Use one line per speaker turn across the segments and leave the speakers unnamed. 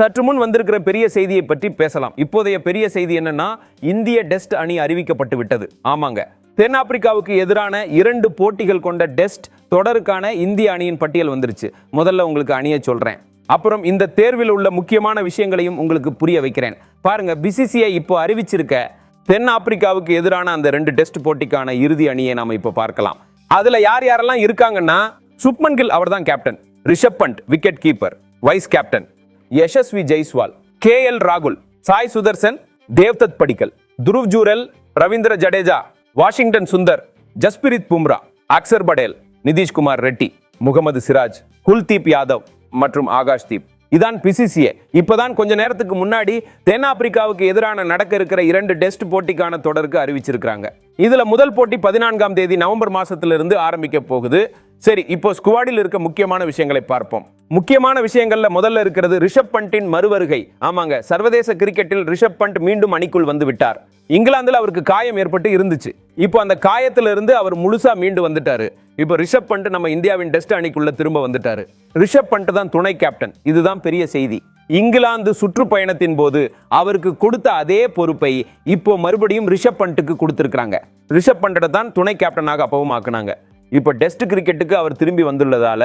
சற்று முன் வந்திருக்கிற பெரிய செய்தியை பற்றி பேசலாம். இப்போதைய பெரிய செய்தி என்னன்னா இந்திய டெஸ்ட் அணி அறிவிக்கப்பட்டு விட்டது. ஆமாங்க. தென்னாப்பிரிக்காவுக்கு எதிரான இரண்டு போட்டிகள் கொண்ட டெஸ்ட் தொடருக்கான இந்திய அணியின் பட்டியல் வந்துருச்சு. முதல்ல உங்களுக்கு அணியை சொல்றேன். அப்புறம் இந்த தேர்வில் உள்ள முக்கியமான விஷயங்களையும் உங்களுக்கு புரிய வைக்கிறேன். பாருங்க பிசிசிஐ இப்போ அறிவிச்சிருக்க தென்னாப்பிரிக்காவுக்கு எதிரான அந்த ரெண்டு டெஸ்ட் போட்டிக்கான இறுதி அணியை நாம இப்போ பார்க்கலாம். அதுல யார் யாரெல்லாம் இருக்காங்கன்னா சுப்மன் கில் அவர் தான் captain Rishabh Pant wicket keeper vice captain Yashasvi Jaiswal K L ராகுல் சாய் சுதர்சன் தேவ்தத் படிக்கல் துருவ் ஜூரல் ரவீந்திர ஜடேஜா வாஷிங்டன் சுந்தர் ஜஸ்பிரித் பும்ரா அக்சர் படேல் நிதிஷ்குமார் ரெட்டி முகமது சிராஜ் குல்தீப் யாதவ் மற்றும் ஆகாஷ் தீப் இதான் பிசிசிஏ இப்போதான் கொஞ்ச நேரத்துக்கு முன்னாடி தென்னாப்பிரிக்காவுக்கு எதிரான நடக்க இருக்கிற இரண்டு டெஸ்ட் போட்டிக்கான தொடருக்கு அறிவிச்சிருக்காங்க இதுல முதல் போட்டி பதினான்காம் தேதி நவம்பர் மாதத்திலிருந்து ஆரம்பிக்க போகுது. சரி இப்போ ஸ்குவாடில் இருக்க முக்கியமான விஷயங்களை பார்ப்போம். முக்கியமான விஷயங்கள்ல முதல்ல இருக்கிறது ரிஷப் பண்டின் மறுவருகை. ஆமாங்க சர்வதேச கிரிக்கெட்டில் ரிஷப் பண்ட் மீண்டும் அணிக்குள் வந்து விட்டார். இங்கிலாந்தில் அவருக்கு காயம் ஏற்பட்டு இருந்துச்சு. இப்போ அந்த காயத்திலிருந்து அவர் முழுசா மீண்டு வந்துட்டாரு. இப்போ ரிஷப் பண்ட் நம்ம இந்தியாவின் டெஸ்ட் அணிக்குள்ள திரும்ப வந்துட்டாரு. ரிஷப் பண்ட் தான் துணை கேப்டன். இதுதான் பெரிய செய்தி. இங்கிலாந்து சுற்றுப்பயணத்தின் போது அவருக்கு கொடுத்த அதே பொறுப்பை இப்போ மறுபடியும் ரிஷப் பண்ட்டுக்கு கொடுத்திருக்காங்க ரிஷப் பண்டை தான் துணை கேப்டனாக அப்பவும் ஆக்குனாங்க. இப்போ டெஸ்ட் கிரிக்கெட்டுக்கு அவர் திரும்பி வந்துள்ளதால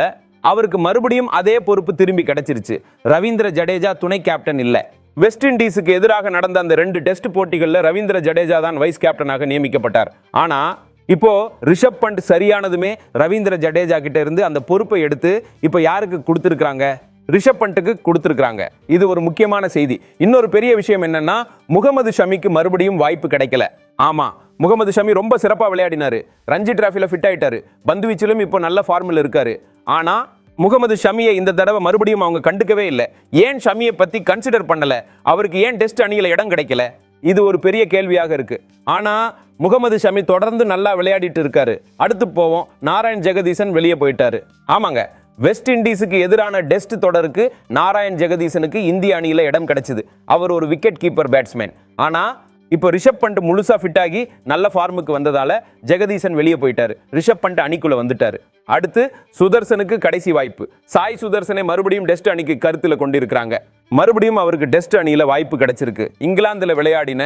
அவருக்கு மறுபடியும் அதே பொறுப்பு திரும்பி கிடைச்சிருச்சு. ரவீந்திர ஜடேஜா துணை கேப்டன் இல்லை. வெஸ்ட் இண்டீஸுக்கு எதிராக நடந்த அந்த ரெண்டு டெஸ்ட் போட்டிகளில் ரவீந்திர ஜடேஜா தான் வைஸ் கேப்டனாக நியமிக்கப்பட்டார். ஆனால் இப்போ ரிஷப் பண்ட் சரியானதுமே ரவீந்திர ஜடேஜா கிட்ட இருந்து அந்த பொறுப்பை எடுத்து இப்போ யாருக்கு கொடுத்துருக்குறாங்க? ரிஷப் பண்ட்டுக்கு கொடுத்துருக்குறாங்க. இது ஒரு முக்கியமான செய்தி. இன்னொரு பெரிய விஷயம் என்னன்னா முகமது ஷமிக்கு மறுபடியும் வாய்ப்பு கிடைக்கல. ஆமாம் முகமது ஷமி ரொம்ப சிறப்பாக விளையாடினாரு. ரஞ்சி டிராஃபியில் ஃபிட் ஆகிட்டார் பந்து வீச்சிலும் இப்போ நல்ல ஃபார்மில் இருக்கார். ஆனால் முகமது ஷமியை இந்த தடவை மறுபடியும் அவங்க கண்டுக்கவே இல்லை. ஏன் ஷமியை பற்றி கன்சிடர் பண்ணலை? அவருக்கு ஏன் டெஸ்ட் அணியில் இடம் கிடைக்கல? இது ஒரு பெரிய கேள்வியாக இருக்குது ஆனால் முகமது ஷமி தொடர்ந்து நல்லா விளையாடிட்டு இருக்காரு. அடுத்து போவோம். நாராயண் ஜெகதீசன் வெளியே போயிட்டாரு. ஆமாங்க. வெஸ்ட் இண்டீஸுக்கு எதிரான டெஸ்ட் தொடருக்கு நாராயண் ஜெகதீசனுக்கு இந்திய அணியில் இடம் கிடைச்சிது. அவர் ஒரு விக்கெட் கீப்பர் பேட்ஸ்மேன் ஆனால் இப்போ ரிஷப் பண்ட் முழுசாக ஃபிட் ஆகி நல்ல ஃபார்முக்கு வந்ததால் ஜெகதீசன் வெளியே போயிட்டார். ரிஷப் பண்ட் அணிக்குள்ளே வந்துட்டார். அடுத்து சுதர்சனுக்கு கடைசி வாய்ப்பு. சாய் சுதர்சனை மறுபடியும் டெஸ்ட் அணிக்கு கருத்தில் கொண்டிருக்கிறாங்க. மறுபடியும் அவருக்கு டெஸ்ட் அணியில் வாய்ப்பு கிடைச்சிருக்கு. இங்கிலாந்தில் விளையாடின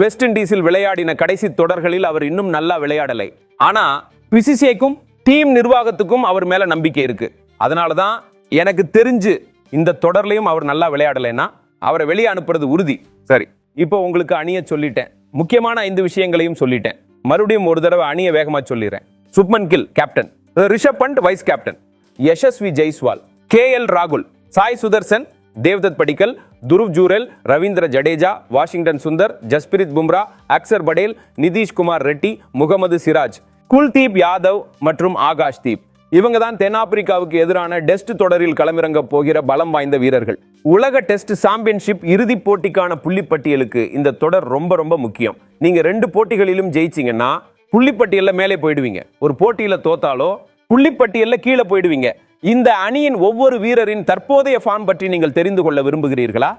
வெஸ்ட் இண்டீஸில் விளையாடின கடைசி தொடர்களில் அவர் இன்னும் நல்லா விளையாடலை. ஆனால் பிசிசிஐக்கும் டீம் நிர்வாகத்துக்கும் அவர் மேலே நம்பிக்கை இருக்குது அதனால தான் எனக்கு தெரிஞ்சு இந்த தொடர்லையும் அவர் நல்லா விளையாடலைன்னா அவரை வெளியே அனுப்புறது உறுதி. சரி. இப்போ உங்களுக்கு அணிய சொல்லிட்டேன். முக்கியமான ஐந்து விஷயங்களையும் சொல்லிட்டேன். மறுபடியும் ஒரு தடவை அணிய வேகமாக சொல்லிடுறேன். Shubman Gill captain Rishabh Pant vice captain Yashasvi Jaiswal K L ராகுல் சாய் சுதர்சன் தேவ்தத் படிக்கல் துருவ் ஜூரல் ரவீந்திர ஜடேஜா வாஷிங்டன் சுந்தர் ஜஸ்பிரித் பும்ரா அக்சர் படேல் நிதிஷ்குமார் ரெட்டி முகமது சிராஜ் குல்தீப் யாதவ் மற்றும் ஆகாஷ் தீப் இவங்க தான் தென்னாப்பிரிக்காவுக்கு எதிரான டெஸ்ட் தொடரில் களமிறங்க போகிற பலம் வாய்ந்த வீரர்கள். உலக டெஸ்ட் சாம்பியன்ஷிப் இறுதிப் போட்டிக்கான புள்ளிப்பட்டியலுக்கு இந்த தொடர் ரொம்ப ரொம்ப முக்கியம். நீங்கள் ரெண்டு போட்டிகளிலும் ஜெயிச்சீங்கன்னா புள்ளிப்பட்டியலில் மேலே போயிடுவீங்க. ஒரு போட்டியில் தோத்தாலோ புள்ளிப்பட்டியலில் கீழே போயிடுவீங்க. இந்த அணியின் ஒவ்வொரு வீரரின் தற்போதைய ஃபார்ம் பற்றி நீங்கள் தெரிந்து கொள்ள விரும்புகிறீர்களா?